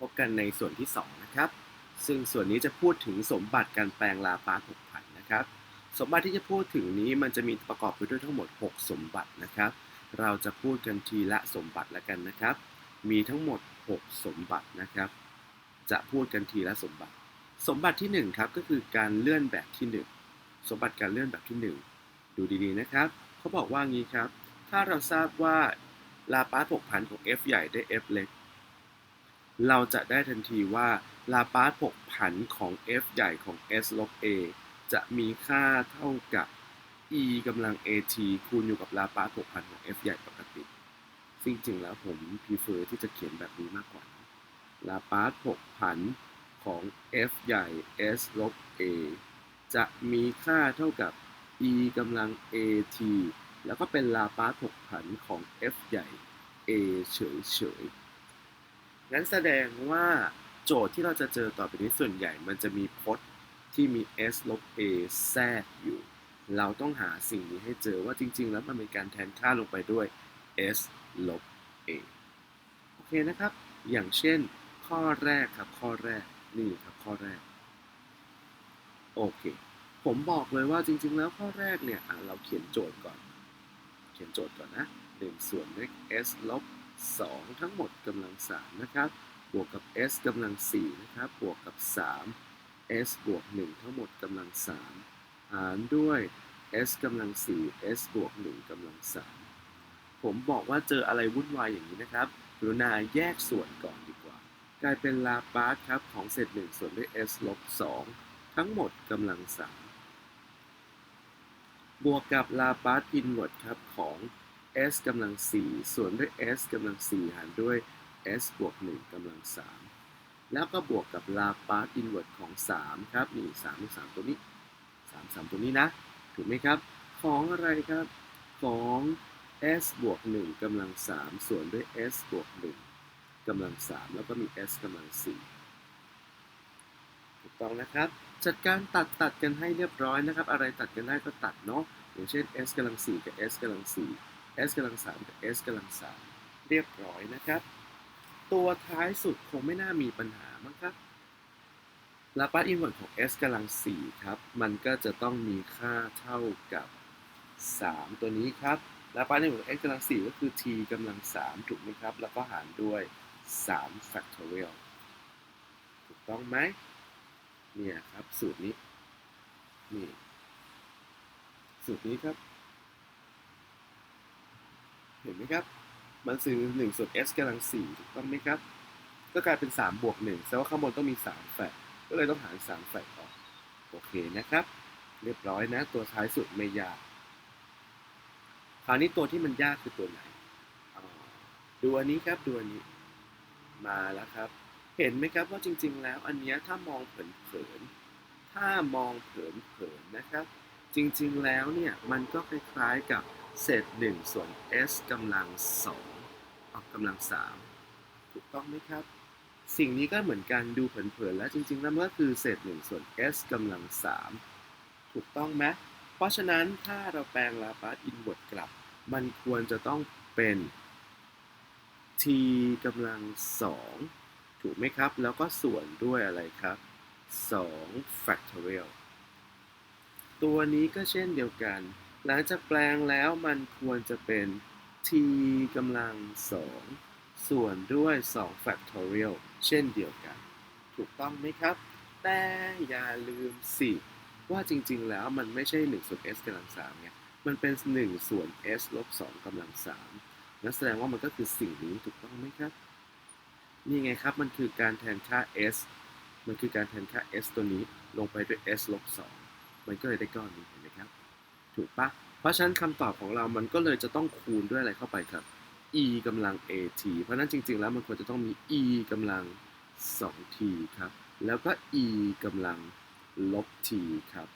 พบกันในส่วนที่ 2 นะครับ ซึ่งส่วนนี้จะพูดถึงสมบัติการแปลงลาปาร์ต6ผันนะครับ สมบัติที่จะพูดถึงนี้มันจะมีประกอบไปด้วยทั้งหมด 6 สมบัตินะครับ เราจะพูดกันทีละสมบัติละกันนะครับ มีทั้งหมด 6 สมบัตินะครับ จะพูดกันทีละสมบัติ สมบัติที่ 1 ครับก็คือการเลื่อนแบบที่ 1 สมบัติการเลื่อนแบบที่ 1 ดูดีๆนะครับ เขาบอกว่างี้ครับ ถ้าเราทราบว่าลาปาร์ต6ผันของ f ใหญ่ได้ f เล็ก เราจะได้ทันทีว่าลาปาร์ต6ผันของ f ใหญ่ของ s ลบ a จะมีค่าเท่ากับ e กำลัง at คูณอยู่กับลาปาร์ต6ผันของ f ใหญ่ปกติซึ่งจริงแล้วผม prefer ที่จะเขียนแบบนี้มากกว่า ลาปาร์ต6ผันของ f ใหญ่ s ลบ a จะมีค่าเท่ากับ e กำลัง at แล้วก็เป็นลาปาร์ต6ผันของ f ใหญ่ a เฉยเฉย งั้นแสดงว่าโจทย์ที่เราจะเจอต่อไปนี้ส่วนใหญ่มันจะมีพจน์ที่มี s ลบ a แทรกอยู่ เราต้องหาสิ่งนี้ให้เจอว่าจริง ๆ แล้วมันเป็นการแทนค่าลงไปด้วย s ลบ a โอเคนะครับ อย่างเช่น ข้อแรกครับ ข้อแรก นี่ครับ ข้อแรก โอเค ผมบอกเลยว่าจริง ๆ แล้วข้อแรกเนี่ยเราเขียนโจทย์ก่อน เขียนโจทย์ก่อนนะ1ส่วนด้วย s ลบ 2 ทั้งหมดกำลัง 3 นะครับ บวกกับ s กำลัง 4 นะครับ บวกกับ 3 s บวก 1 ทั้งหมดกำลัง 3 หารด้วย s กำลัง 4 s บวก 1กำลัง 3 ผมบอกว่าเจออะไรวุ่นวายอย่างนี้นะครับกรุณาแยกส่วนก่อนดีกว่า กลายเป็นลาปาร์ตครับ ของเศษ 1 ส่วนด้วย s ลบ 2 ทั้งหมดกำลัง 3 บวกกับลาปาร์ตอินเวอร์ครับของ s กำลัง4ส่วนด้วย s กำลัง4หารด้วย s บวก1กำลัง3แล้วก็บวกกับลาปาร์ตอินเวอร์ของ 3 ครับนี่3 3ตัวนี้ 3 3 ตัวนี้นะ ถูกไหมครับ ของอะไรครับ ของ s บวก1กำลัง3ส่วนด้วย s บวก1กำลัง3แล้วก็มี s กำลัง4ถูกต้องนะครับ จัดการตัดตัดกันให้เรียบร้อยนะครับ อะไรตัดกันได้ก็ตัดเนาะอย่างเช่น s กำลัง4กับ s กำลัง4 s กำลัง3กับ s กำลัง3เรียบร้อยนะครับ ตัวท้ายสุดคงไม่น่ามีปัญหามั้งครับลาปาร์ตอินเวอร์ของ s กำลัง4ครับ มันก็จะต้องมีค่าเท่ากับ 3 ตัวนี้ครับลาปาร์ตอินเวอร์ของ s กำลัง4ก็คือ t กำลัง3ถูกไหมครับ แล้วก็หารด้วย3 factorial ถูกต้องไหมเนี่ยครับ สูตรนี้ นี่ สูตรนี้ครับ ห็นไหมครับ มันคือ1ส่วน s กำลัง4ถูกต้องไหมครับ ก็กลายเป็น 3 บวก1แสดงว่าข้างบนต้องมี 3 แฟกก็เลยต้องหาร3แฟกออก โอเคนะครับ เรียบร้อยนะ ตัวท้ายสุดไม่ยาก คราวนี้ตัวที่มันยากคือตัวไหน ดูอันนี้ครับดูอันนี้ มาแล้วครับ เห็นไหมครับว่าจริง ๆ แล้วอันนี้ถ้ามองเผินๆ ถ้ามองเผินๆนะครับ จริงๆ แล้วเนี่ยมันก็คล้ายๆกับ เศษ1ส่วน s กำลัง2ออกกำลัง3ถูกต้องไหมครับ สิ่งนี้ก็เหมือนกันดูเผินๆแล้วจริงๆแล้วมันก็คือเศษ1ส่วน s กำลัง3ถูกต้องไหมเพราะฉะนั้นถ้าเราแปลงลาปาร์ตอินเวอร์กลับ มันควรจะต้องเป็น t กำลัง2ถูกไหมครับ แล้วก็ส่วนด้วยอะไรครับ 2 factorial ตัวนี้ก็เช่นเดียวกัน หลังจากแปลงแล้วมันควรจะเป็น t กำลัง2ส่วนด้วย 2 factorial เช่นเดียวกัน ถูกต้องไหมครับ แต่อย่าลืมสิว่าจริงๆแล้วมันไม่ใช่1ส่วน s กำลัง3ไงมันเป็น 1 ส่วน s ลบ2กำลัง3นั่นแสดงว่ามันก็คือสิ่งนี้ถูกต้องไหมครับ นี่ไงครับมันคือการแทนค่า s มันคือการแทนค่า s ตัวนี้ลงไปด้วย s ลบ2มันก็เลยได้ก้อนนี้เห็นไหมครับ ถูกปะเพราะฉะนั้นคำตอบของเรามันก็เลยจะต้องคูณด้วยอะไรเข้าไปครับ e กำลัง at เพราะนั้นจริง ๆ แล้วมันควรจะต้องมี e กำลัง 2t ครับ แล้วก็ e กำลังลบ t ครับ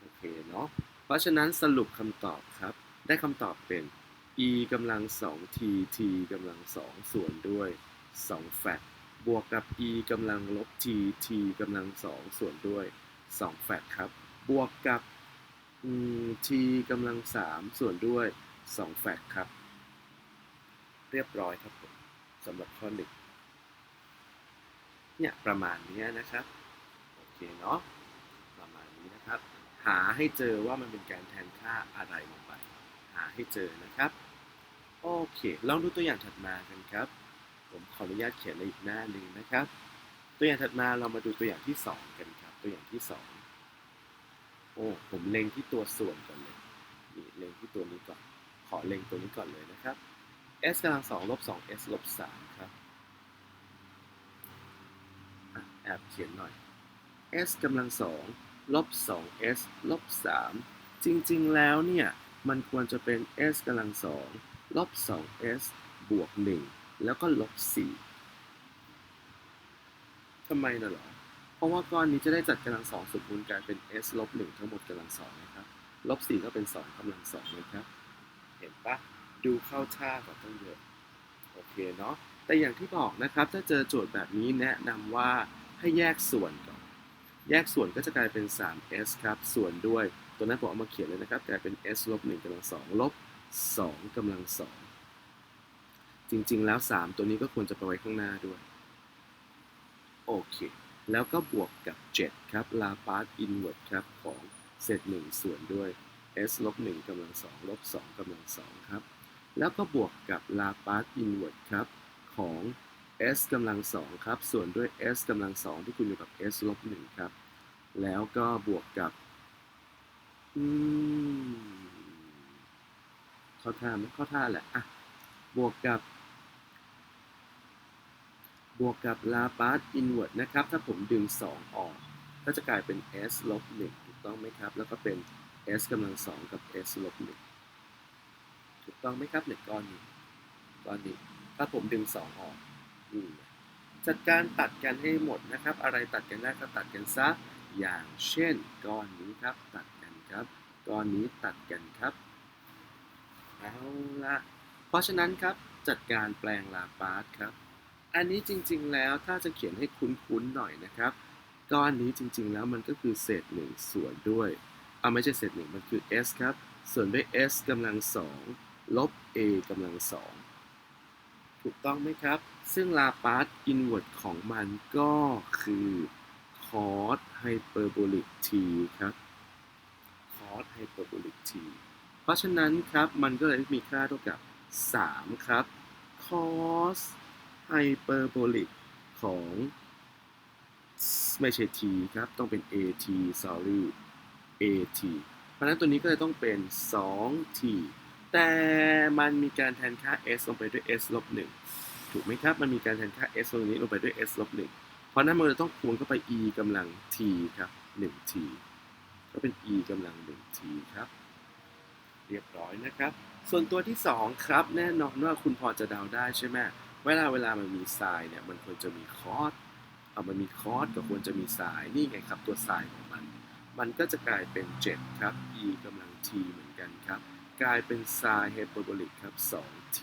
โอเคเนาะ เพราะฉะนั้นสรุปคำตอบครับ ได้คำตอบเป็น e กำลัง 2t t กำลัง 2 ส่วนด้วย2แฟกบวกกับ e กำลังลบ t t กำลัง 2 ส่วนด้วย2แฟกครับ บวกกับ t กำลัง3ส่วนด้วย 2 แฟกครับ เรียบร้อยครับผมสำหรับข้อหนึ่งเนี่ย ประมาณนี้นะครับ โอเคเนาะประมาณนี้นะครับ หาให้เจอว่ามันเป็นการแทนค่าอะไรลงไป หาให้เจอนะครับ โอเค ลองดูตัวอย่างถัดมากันครับ ผมขออนุญาตเขียนในอีกหน้าหนึ่งนะครับ ตัวอย่างถัดมาเรามาดูตัวอย่างที่สองกันครับ ตัวอย่างที่สอง โอ้ผมเล็งที่ตัวส่วนก่อนเลยนี่เล็งที่ตัวนี้ก่อน ขอเล็งตัวนี้ก่อนเลยนะครับ s กำลังสองลบสอง s ลบสามครับอแอบเขียนหน่อย s กำลังสองลบสอง s ลบสามจริงๆแล้วเนี่ย มันควรจะเป็น s กำลังสองลบสอง s บวกหนึ่งแล้วก็ลบสี่ทำไมน่ะเหรอ เพราะว่าก้อนนี้จะได้จัดกำลังสองสมบูรณ์กลายเป็น s ลบหนึ่งทั้งหมดกำลังสองนะครับลบสี่ก็เป็นสองกำลังสองนะครับ เห็นปะดูเข้าท่ากว่าต้องเยอะโอเคเนาะแต่อย่างที่บอกนะครับถ้าเจอโจทย์แบบนี้แนะนำว่าให้แยกส่วนก่อน แยกส่วนก็จะกลายเป็น 3s ครับ ส่วนด้วย ตัวนั้นผมเอามาเขียนเลยนะครับ กลายเป็น s ลบ1กำลัง2ลบ2กำลัง2จริงๆแล้ว 3 ตัวนี้ก็ควรจะไปไว้ข้างหน้าด้วย โอเค แล้วก็บวกกับ 7 ครับ ลาปาร์ตอินเวอร์ครับ ของเศษ1ส่วนด้วย s ลบ1กำลัง2ลบ2กำลัง2ครับ แล้วก็บวกกับลาปาร์ตอินเวอร์ครับ ของ s กำลัง2ครับ ส่วนด้วย s กำลัง2ที่คุณอยู่กับ s ลบ1ครับ แล้วก็บวกกับอืมเข้าท่าไหมเข้าท่าแหละอะบวกกับ บวกกับลาปาร์ตอินเวอร์นะครับ ถ้าผมดึง 2 ออก ก็จะกลายเป็น s ลบ1ถูกต้องไหมครับ แล้วก็เป็น s กำลัง 2 กับ s ลบ1ถูกต้องไหมครับเนี่ยก้อนนี้ก้อนนี้ ถ้าผมดึง 2 ออกอืมจัดการตัดกันให้หมดนะครับ อะไรตัดกันได้ก็ตัดกันซะ อย่างเช่น ก้อนนี้ครับ ตัดกันครับ ก้อนนี้ตัดกันครับ เอาละเพราะฉะนั้นครับ จัดการแปลงลาปาร์ตครับ อันนี้จริง ๆ แล้วถ้าจะเขียนให้คุ้นๆหน่อยนะครับ ก้อนนี้จริง ๆ แล้วมันก็คือเศษหนึ่งส่วนด้วยเอาไม่ใช่เศษหนึ่งมันคือ s ครับ ส่วนด้วย s กำลังสองลบ a กำลังสองถูกต้องไหมครับ ซึ่งลาปาร์ตอินเวอร์ของมันก็คือ cos hyperbolic t ครับ cos hyperbolic t เพราะฉะนั้นครับ มันก็เลยมีค่าเท่ากับ 3 ครับ cos hyperbolic ของ ไม่ใช่ t ครับ ต้องเป็น at sorry at เพราะฉะนั้นตัวนี้ก็เลยต้องเป็น 2t แต่มันมีการแทนค่า s ลงไปด้วย s ลบ1ถูกไหมครับ มันมีการแทนค่า s ตรงนี้ลงไปด้วย s ลบ1เพราะนั้นมันจะต้องคูณเข้าไป e กำลัง t ครับ 1t ก็เป็น e กำลัง 1t ครับ เรียบร้อยนะครับ ส่วนตัวที่ 2 ครับ แน่นอนว่าคุณพอจะเดาได้ใช่ไหม เวลาเวลามันมีไซน์เนี่ยมันควรจะมีคอสเอามันมีคอสก็ควรจะมีไซน์นี่ไงครับตัวไซน์ของมัน มันก็จะกลายเป็น 7 ครับ e กำลัง t เหมือนกันครับ กลายเป็นไซน์ไฮเปอร์โบลิกครับ 2t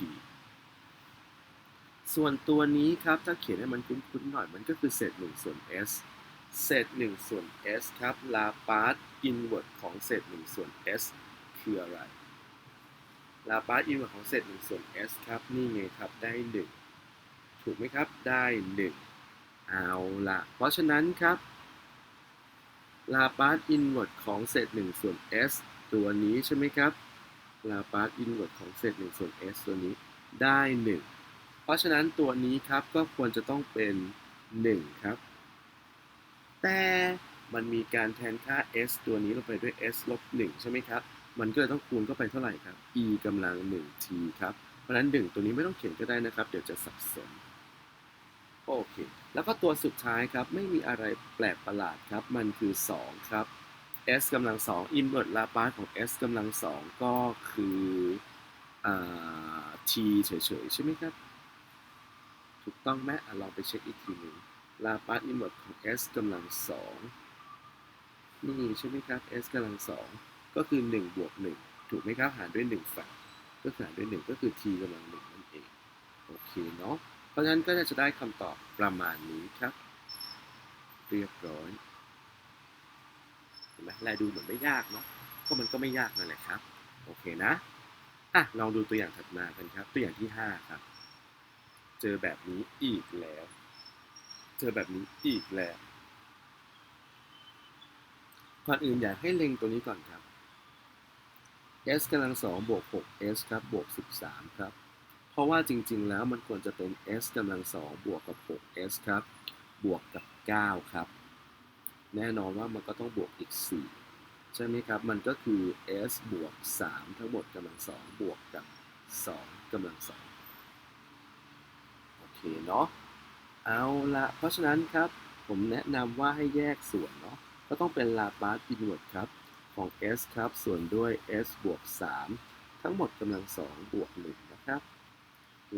ส่วนตัวนี้ครับถ้าเขียนให้มันคุ้นๆหน่อยมันก็คือเศษ1ส่วน s เศษ1ส่วน s ครับลาปาร์ตอินเวอร์ของเศษ1ส่วน s คืออะไรลาปาร์ตอินเวอร์ของเศษ1ส่วน s ครับนี่ไงครับได้ 1 ถูกไหมครับ ได้ 1 เอาละเพราะฉะนั้นครับลาปาร์ตอินเวอร์ของเศษ1ส่วน s ตัวนี้ใช่ไหมครับลาปาร์ตอินเวอร์ของเศษ1ส่วน s ตัวนี้ได้ 1 เพราะฉะนั้นตัวนี้ครับก็ควรจะต้องเป็น 1 ครับ แต่มันมีการแทนค่า s ตัวนี้ลงไปด้วย s ลบ1ใช่ไหมครับ มันก็เลยต้องคูณเข้าไปเท่าไหร่ครับ e กำลัง 1t ครับ เพราะฉะนั้น 1 ตัวนี้ไม่ต้องเขียนก็ได้นะครับ เดี๋ยวจะสับสน โอเค แล้วก็ตัวสุดท้ายครับ ไม่มีอะไรแปลกประหลาดครับ มันคือ 2 ครับ s กำลัง2 inverse Laplace ของ s กำลัง2ก็คืออ t เฉยๆ ใช่ไหมครับ ถูกต้องไหมอลองไปเช็คอีกทีหนึ่ง Laplace inverse ของ s กำลัง2นี่ใช่ไหมครับ s กำลัง2ก็คือ1บวก1ถูกไหมครับ หารด้วย1ฝั่งก็หารด้วย 1 ก็คือ t กำลัง1นั่นเอง โอเคเนาะ เพราะฉะนั้นก็จะได้คำตอบประมาณนี้ครับ เรียบร้อยเห็นไหมแลดูเหมือนไม่ยากเนาะก็มันก็ไม่ยากนั่นแหละครับ โอเคนะอะลองดูตัวอย่างถัดมากันครับ ตัวอย่างที่ 5 ครับ เจอแบบนี้อีกแล้ว เจอแบบนี้อีกแล้วก่อนอื่นอยากให้เล็งตัวนี้ก่อนครับ s กำลังสองบวก 6s ครับบวก 13 ครับ ราะว่าจริงๆ แล้วมันควรจะเป็น s กำลังสองบวกกับ 6s ครับ บวกกับ 9 ครับ แน่นอนว่ามันก็ต้องบวกอีก 4 ใช่ไหมครับ มันก็คือ s บวก 3 ทั้งหมดกำลังสองบวกกับ 2กำลังสองโอเคเนาะ เอาละเพราะฉะนั้นครับ ผมแนะนำว่าให้แยกส่วนเนาะ ก็ต้องเป็นลาปาร์ตอินเวอร์ครับ ของ s ครับ ส่วนด้วย s บวก 3 ทั้งหมดกำลัง2บวก 1 นะครับ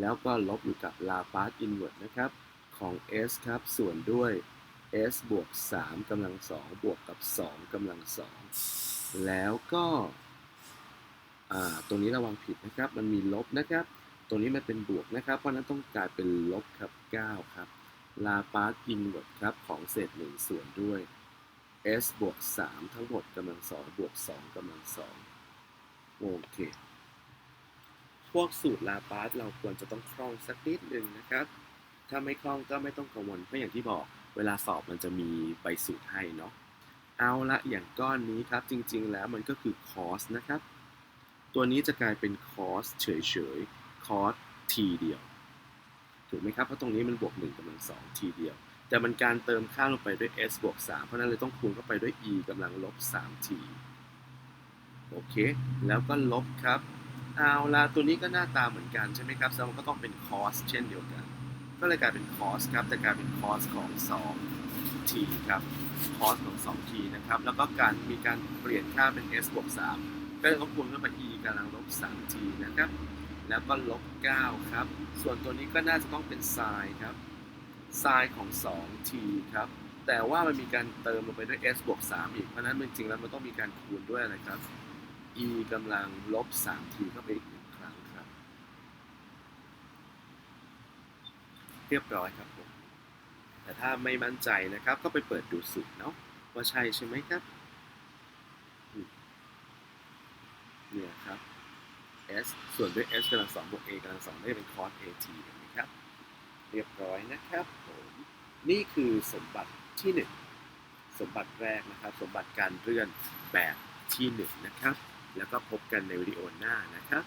แล้วก็ลบอยู่กับลาปาร์ตอินเวอร์สนะครับ ของ s ครับ ส่วนด้วย s บวก3กำลัง2บวกกับ 2กำลัง2แล้วก็ตรงนี้ระวังผิดนะครับ มันมีลบนะครับตรงนี้มันเป็นบวกนะครับ เพราะนั้นต้องกลายเป็นลบครับ 9 ครับ ลาปาร์ตอินเวอร์สครับของเศษ1ส่วนด้วย s บวก3ทั้งหมดกำลัง2บวก2กำลัง2โอเค พวกสูตรลาปาร์ตเราควรจะต้องคล่องสักนิดหนึ่งนะครับ ถ้าไม่คล่องก็ไม่ต้องกังวลเพราะอย่างที่บอกเวลาสอบมันจะมีใบสูตรให้เนาะเอาละอย่างก้อนนี้ครับจริงๆแล้วมันก็คือ cos นะครับ ตัวนี้จะกลายเป็น cos เฉยๆ cos t เดียวถูกไหมครับเพราะตรงนี้มันบวก1กำลัง2 t เดียว แต่มันการเติมค่าลงไปด้วย s บวก3เพราะนั้นเลยต้องคูณเข้าไปด้วย e กำลังลบ 3t โอเค แล้วก็ลบครับ เอาละตัวนี้ก็หน้าตาเหมือนกันใช่ไหมครับแสดงว่าก็ต้องเป็น cos เช่นเดียวกัน ก็เลยกลายเป็น cos ครับ แต่กลายเป็น cos ของ 2t ครับ cos ของ 2t นะครับ แล้วก็การมีการเปลี่ยนค่าเป็น s บวก3ก็ลยต้องคูณเข้าไป e กำลังลบ 3t นะครับ แล้วก็ลบ 9 ครับ ส่วนตัวนี้ก็น่าจะต้องเป็น sin ครับ sin ของ 2t ครับ แต่ว่ามันมีการเติมลงไปด้วย s บวก3อีก เพราะฉะนั้นจริงๆแล้วมันต้องมีการคูณด้วยอะไรครับ e กำลังลบ 3t เข้าไปอีกหนึ่งครั้งครับ เรียบร้อยครับผม แต่ถ้าไม่มั่นใจนะครับ ก็ไปเปิดดูสูตรเนาะว่าใช่ใช่ไหมครับ เนี่ยครับ s ส่วนด้วย s กำลังสองบวก a กำลังสองได้เป็น cos at เห็นไหมครับ เรียบร้อยนะครับผม นี่คือสมบัติที่หนึ่งสมบัติแรกนะครับ สมบัติการเลื่อนแบบที่หนึ่งนะครับ แล้วก็พบกันในวิดีโอหน้านะครับ